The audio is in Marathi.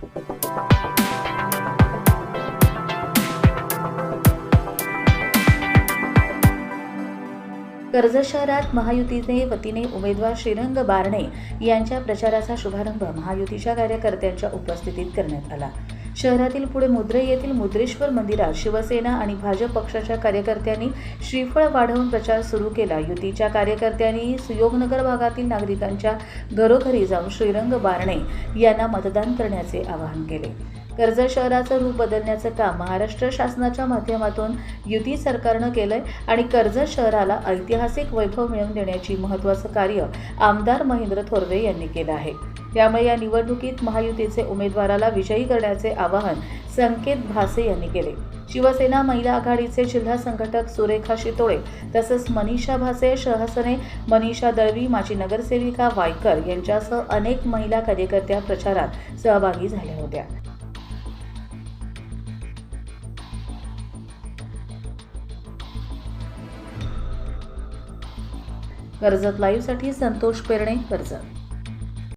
कर्जत शहरात महायुतीने वतीने उमेदवार श्रीरंग बारणे यांच्या प्रचाराचा शुभारंभ महायुतीच्या कार्यकर्त्यांच्या उपस्थितीत करण्यात आला. शहरातील पुढे मुद्रे येथील मुद्रेश्वर मंदिरात शिवसेना आणि भाजप पक्षाच्या कार्यकर्त्यांनी श्रीफळ वाढवून प्रचार सुरू केला. युतीच्या कार्यकर्त्यांनी सुयोगनगर भागातील नागरिकांच्या घरोघरी जाऊन श्रीरंग बारणे यांना मतदान करण्याचे आवाहन केले. कर्जत शहराचं रूप बदलण्याचं काम महाराष्ट्र शासनाच्या माध्यमातून युती सरकारनं केलंय आणि कर्जत शहराला ऐतिहासिक वैभव मिळवून देण्याची महत्त्वाचं कार्य आमदार महेंद्र थोरवे यांनी केलं आहे. त्यामुळे या निवडणुकीत महायुतीचे उमेदवाराला विजयी करण्याचे आवाहन संकेत भासे यांनी केले. शिवसेना महिला आघाडीचे जिल्हा संघटक सुरेखा शितोळे तसंच मनीषा भासे शहसने मनीषा दळवी माजी नगरसेविका वायकर यांच्यासह अनेक महिला कार्यकर्त्या प्रचारात सहभागी झाल्या होत्या. कर्जत लाईव्हसाठी संतोष पेरणे कर्जत.